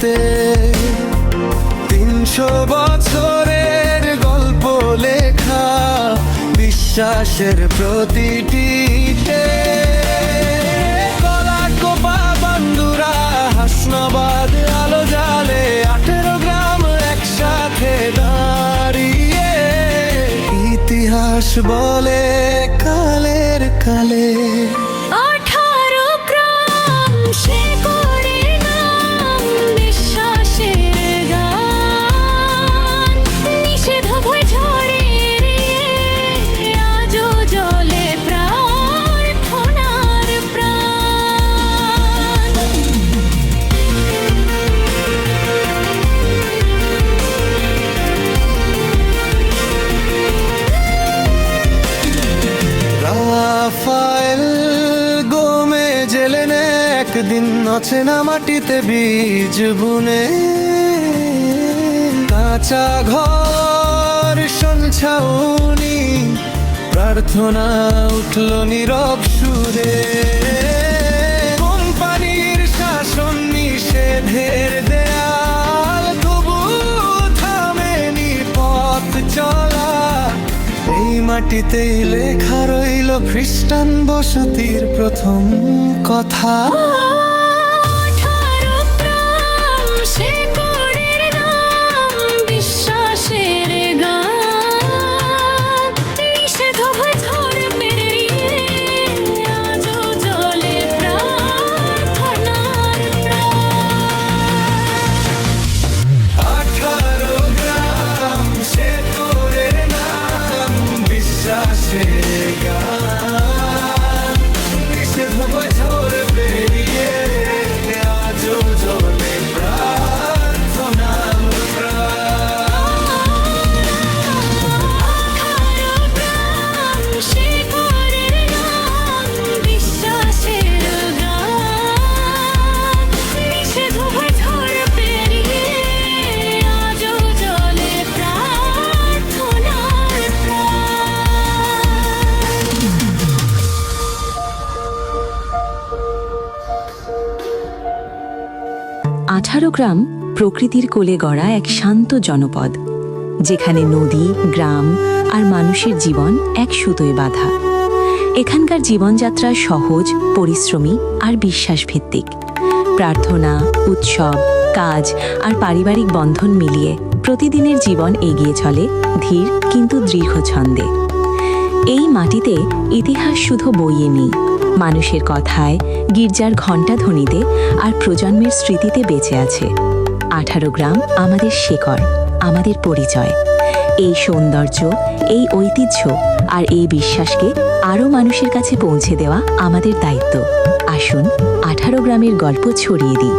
মাটিতে তিনশো বছরের গল্প লেখা বিশ্বাসের প্রতিটি কলা কোপা বান্দুরা, হাসনাবাদ আলো জালে আঠেরো গ্রাম একসাথে ইতিহাস বলে একদিন অচেনা মাটিতে বীজ বুনে। কাঁচা ঘর শুনছাউনি প্রার্থনা উঠল নীরব সুরে। মাটিতেই লেখা রইল খ্রিস্টান বসতির প্রথম কথা। বিশ্বাসের আঠারো গ্রাম প্রকৃতির কোলে গড়া এক শান্ত জনপদ, যেখানে নদী, গ্রাম আর মানুষের জীবন এক সুতোয় বাঁধা। এখানকার জীবনযাত্রা সহজ, পরিশ্রমী আর বিশ্বাসভিত্তিক। প্রার্থনা, উৎসব, কাজ আর পারিবারিক বন্ধন মিলিয়ে প্রতিদিনের জীবন এগিয়ে চলে ধীর কিন্তু দৃঢ় ছন্দে। এই মাটিতে ইতিহাস শুধু বইয়ে নেই মানুষের কথায় গির্জার ঘণ্টা ধ্বনিতে আর প্রজন্মের স্মৃতিতে বেঁচে আছে। আঠারো গ্রাম আমাদের শেকড় আমাদের পরিচয়। এই সৌন্দর্য, এই ঐতিহ্য আর এই বিশ্বাসকে আরও মানুষের কাছে পৌঁছে দেওয়া আমাদের দায়িত্ব। আসুন আঠারো গ্রামের গল্প ছড়িয়ে দিই।